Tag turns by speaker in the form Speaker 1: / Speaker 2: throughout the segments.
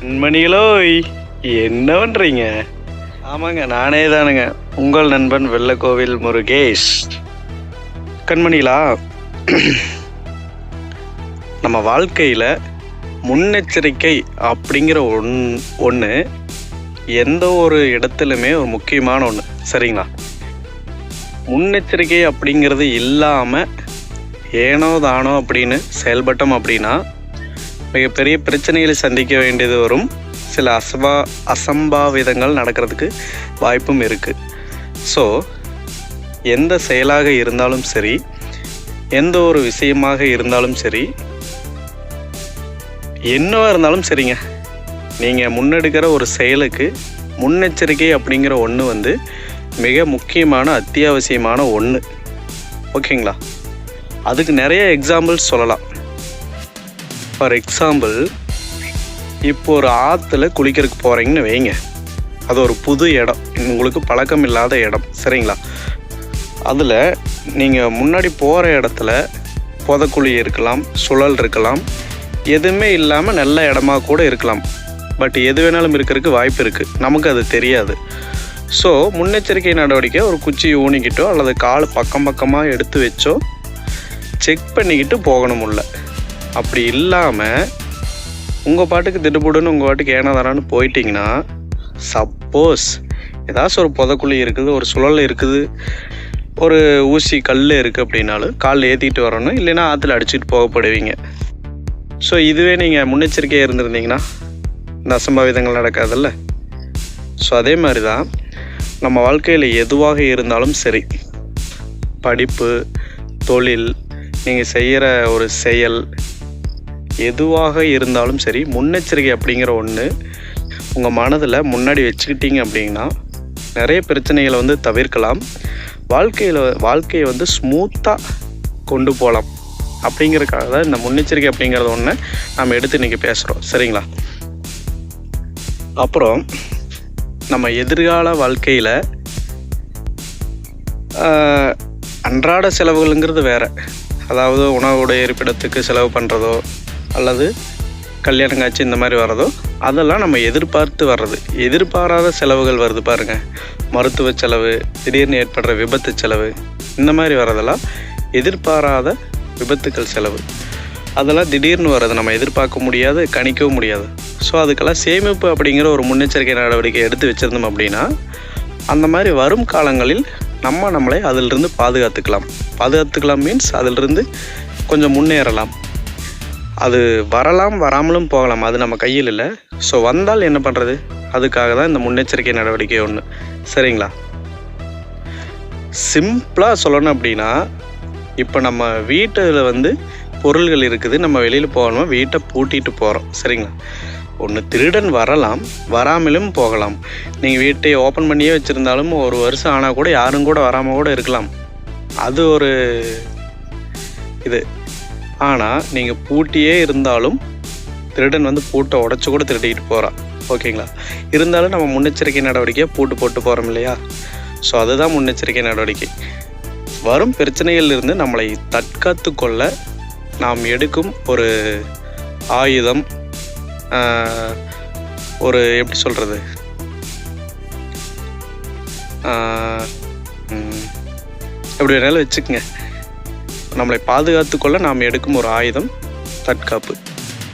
Speaker 1: நண்பணிகளோ என்ன பண்ணுறீங்க ஆமாங்க நானே தானுங்க உங்கள் நண்பன் வெள்ளக்கோவில் முருகேஷ். கண்மணிகளா நம்ம வாழ்க்கையில் முன்னெச்சரிக்கை அப்படிங்கிற ஒன் ஒன்று எந்த ஒரு இடத்துலையுமே ஒரு முக்கியமான ஒன்று சரிங்களா? முன்னெச்சரிக்கை அப்படிங்கிறது இல்லாமல் ஏனோ தானோ அப்படின்னு செயல்பட்டோம் அப்படின்னா மிகப்பெரிய பிரச்சனைகளை சந்திக்க வேண்டியது வரும் சில அசபா அசம்பாவிதங்கள் நடக்கிறதுக்கு வாய்ப்பும் இருக்குது ஸோ எந்த செயலாக இருந்தாலும் சரி எந்த ஒரு விஷயமாக இருந்தாலும் சரி என்னவா இருந்தாலும் சரிங்க. நீங்கள் முன்னெடுக்கிற ஒரு செயலுக்கு முன்னெச்சரிக்கை அப்படிங்கிற ஒன்று வந்து மிக முக்கியமான அத்தியாவசியமான ஒன்று ஓகேங்களா? அதுக்கு நிறைய எக்ஸாம்பிள்ஸ் சொல்லலாம். ஃபார் எக்ஸாம்பிள் இப்போ ஒரு ஆற்றுல குளிக்கிறதுக்கு போகிறீங்கன்னு வைங்க. அது ஒரு புது இடம். உங்களுக்கு பழக்கம் இல்லாத இடம். சரிங்களா? அதில் நீங்கள் முன்னாடி போகிற இடத்துல புதக்குழி இருக்கலாம் சுழல் இருக்கலாம். எதுவுமே இல்லாமல் நல்ல இடமா கூட இருக்கலாம். பட் எது வேணாலும் இருக்கிறதுக்கு வாய்ப்பு இருக்குது நமக்கு அது தெரியாது. ஸோ முன்னெச்சரிக்கை நடவடிக்கை ஒரு குச்சி ஊனிக்கிட்டோ அல்லது கால் பக்கம் பக்கமாக எடுத்து வச்சோ செக் பண்ணிக்கிட்டு போகணும் உள்ள. அப்படி இல்லாமல் உங்கள் பாட்டுக்கு திடுபுடுன்னு உங்கள் பாட்டுக்கு ஏனா போயிட்டிங்கன்னா போயிட்டீங்கன்னா சப்போஸ் ஏதாச்சும் ஒரு புதக்குழி இருக்குது ஒரு சுழல் இருக்குது ஒரு ஊசி கல் இருக்குது அப்படின்னாலும் காலில் ஏற்றிட்டு வரணும் இல்லைன்னா ஆற்றுல அடிச்சுட்டு போகப்படுவீங்க. ஸோ இதுவே நீங்கள் முன்னெச்சரிக்கையாக இருந்திருந்தீங்கன்னா இந்த அசம்பாவிதங்கள் நடக்காதுல்ல? ஸோ அதே மாதிரி தான் நம்ம வாழ்க்கையில் எதுவாக இருந்தாலும் சரி படிப்பு தொழில் நீங்கள் செய்கிற ஒரு செயல் எதுவாக இருந்தாலும் சரி முன்னெச்சரிக்கை அப்படிங்கிற ஒன்று உங்கள் மனதில் முன்னாடி வச்சுக்கிட்டீங்க அப்படின்னா நிறைய பிரச்சனைகளை வந்து தவிர்க்கலாம். வாழ்க்கையில் வாழ்க்கையை வந்து ஸ்மூத்தாக கொண்டு போகலாம் அப்படிங்கிறதுக்காக தான் இந்த முன்னெச்சரிக்கை அப்படிங்கிறத ஒன்று நம்ம எடுத்து இன்றைக்கி பேசுகிறோம் சரிங்களா? அப்புறம் நம்ம எதிர்கால வாழ்க்கையில் அன்றாட செலவுகளுங்கிறது வேறு. அதாவது உணவுடைய இருப்பிடத்துக்கு செலவு பண்ணுறதோ அல்லது கல்யாணம் காட்சி இந்த மாதிரி வர்றதோ அதெல்லாம் நம்ம எதிர்பார்த்து வர்றது. எதிர்பாராத செலவுகள் வருது பாருங்க. மருத்துவ செலவு திடீர்னு ஏற்படுற விபத்து செலவு இந்த மாதிரி வர்றதெல்லாம் எதிர்பாராத விபத்துக்கள் செலவு. அதெல்லாம் திடீர்னு வர்றது நம்ம எதிர்பார்க்க முடியாது கணிக்கவும் முடியாது. ஸோ அதுக்கெல்லாம் சேமிப்பு அப்படிங்கிற ஒரு முன்னெச்சரிக்கை நடவடிக்கை எடுத்து வச்சுருந்தோம் அப்படின்னா அந்த மாதிரி வரும் காலங்களில் நம்ம நம்மளை அதிலிருந்து பாதுகாத்துக்கலாம். பாதுகாத்துக்கலாம் மீன்ஸ் அதிலிருந்து கொஞ்சம் முன்னேறலாம். அது வரலாம் வராமலும் போகலாம். அது நம்ம கையில் இல்லை. ஸோ வந்தால் என்ன பண்ணுறது? அதுக்காக தான் இந்த முன்னெச்சரிக்கை நடவடிக்கை ஒன்று. சரிங்களா? சிம்பிளாக சொல்லணும் அப்படின்னா இப்போ நம்ம வீட்டில் வந்து பொருள்கள் இருக்குது. நம்ம வெளியில் போகணும்? வீட்டை பூட்டிட்டு போகிறோம். சரிங்களா? ஒன்று திருடன் வரலாம் வராமலும் போகலாம். நீங்கள் வீட்டை ஓப்பன் பண்ணியே வச்சுருந்தாலும் ஒரு வருஷம் ஆனால் கூட யாரும் கூட வராமல் கூட இருக்கலாம். அது ஒரு இது. ஆனால் நீங்கள் பூட்டியே இருந்தாலும் திருடன் வந்து பூட்டை உடச்சி கூட திருடிக்கிட்டு போகிறான் ஓகேங்களா? இருந்தாலும் நம்ம முன்னெச்சரிக்கை நடவடிக்கையாக பூட்டு போட்டு போகிறோம் இல்லையா? ஸோ அதுதான் முன்னெச்சரிக்கை நடவடிக்கை. வரும் பிரச்சனைகளிலிருந்து நம்மளை தற்காத்து கொள்ள நாம் எடுக்கும் ஒரு ஆயுதம் ஒரு எப்படி சொல்கிறது எப்படி வேணாலும் வச்சுக்கோங்க. நம்மளை பாதுகாத்து கொள்ள நாம் எடுக்கும் ஒரு ஆயுதம் தற்காப்பு.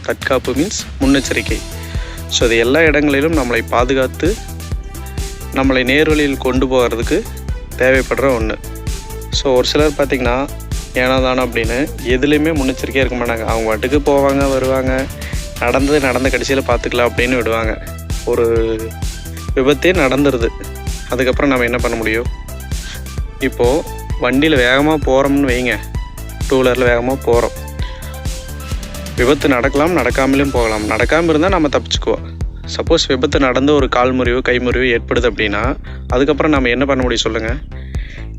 Speaker 1: தற்காப்பு மீன்ஸ் முன்னெச்சரிக்கை. ஸோ அது எல்லா இடங்களிலும் நம்மளை பாதுகாத்து நம்மளை நேர்வழியில் கொண்டு போகிறதுக்கு தேவைப்படுற ஒன்று ஸோ ஒரு சிலர் பார்த்திங்கன்னா ஏனோ தானோ அப்படின்னு எதுலேயுமே முன்னெச்சரிக்கையாக இருக்க மாட்டாங்க. அவங்க வாட்டுக்கு போவாங்க வருவாங்க. நடந்தது நடந்த கடைசியில் பார்த்துக்கலாம் அப்படின்னு விடுவாங்க. ஒரு விபத்தே நடந்துருது. அதுக்கப்புறம் நம்ம என்ன பண்ண முடியும்? இப்போது வண்டியில் வேகமாக போகிறோம்னு வைங்க. டூ வீலரில் வேகமாக போகிறோம் விபத்து நடக்கலாம் நடக்காமலேயும் போகலாம். நடக்காமல் இருந்தால் நம்ம தப்பிச்சுக்குவோம். சப்போஸ் விபத்து நடந்து ஒரு கால் முறிவு கை முறிவு ஏற்படுது அப்படின்னா அதுக்கப்புறம் நம்ம என்ன பண்ண முடியும் சொல்லுங்கள்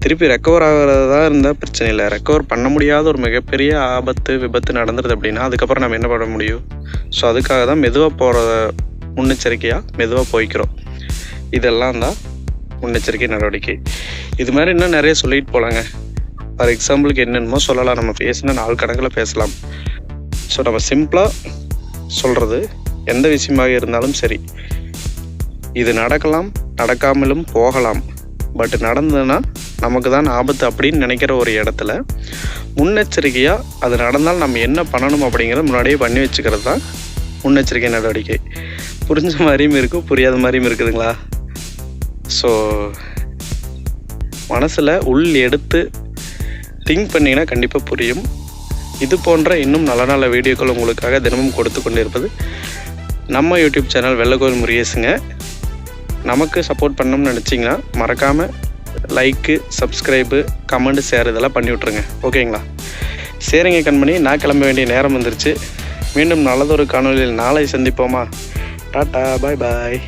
Speaker 1: திருப்பி ரெக்கவர் ஆகிறதா இருந்தால் பிரச்சனை இல்லை. ரெக்கவர் பண்ண முடியாத ஒரு மிகப்பெரிய ஆபத்து விபத்து நடந்துருது அப்படின்னா அதுக்கப்புறம் நம்ம என்ன பண்ண முடியும்? ஸோ அதுக்காக தான் மெதுவாக போகிற முன்னெச்சரிக்கையாக மெதுவாக போய்க்கிறோம். இதெல்லாம் தான் முன்னெச்சரிக்கை நடவடிக்கை. இது மாதிரி இன்னும் நிறைய சொல்லிட்டு போகலாங்க ஃபார் எக்ஸாம்பிளுக்கு என்னென்னமோ சொல்லலாம். நம்ம பேசினா நாள் கணக்கில் பேசலாம். ஸோ நம்ம சிம்பிளாக சொல்கிறது எந்த விஷயமாக இருந்தாலும் சரி. இது நடக்கலாம் நடக்காமலும் போகலாம். பட் நடந்ததுன்னா நமக்கு தான் ஆபத்து அப்படின்னு நினைக்கிற ஒரு இடத்துல முன்னெச்சரிக்கையாக அது நடந்தால் நம்ம என்ன பண்ணணும் அப்படிங்கிறத முன்னாடியே பண்ணி வச்சுக்கிறது தான் முன்னெச்சரிக்கை நடவடிக்கை. புரிஞ்ச மாதிரியும் இருக்கும் புரியாத மாதிரியும் இருக்குதுங்களா? ஸோ மனசில் உள் எடுத்து திங்க் பண்ணிங்கன்னா கண்டிப்பாக புரியும். இது போன்ற இன்னும் நல்ல நல்ல வீடியோக்கள் உங்களுக்காக தினமும் கொடுத்து கொண்டு இருப்பது நம்ம யூடியூப் சேனல் வெள்ளக்கோவில் முருகேசுங்க. நமக்கு சப்போர்ட் பண்ணணும்னு நினச்சிங்கன்னா மறக்காமல் லைக்கு சப்ஸ்கிரைபு கமெண்ட் ஷேர் இதெல்லாம் பண்ணி விட்ருங்க ஓகேங்களா சரிங்க கண்மணி நான் கிளம்ப வேண்டிய நேரம் வந்துருச்சு. மீண்டும் நல்லதொரு காணொலியில் நாளை சந்திப்போமா? டாட்டா பாய் பாய்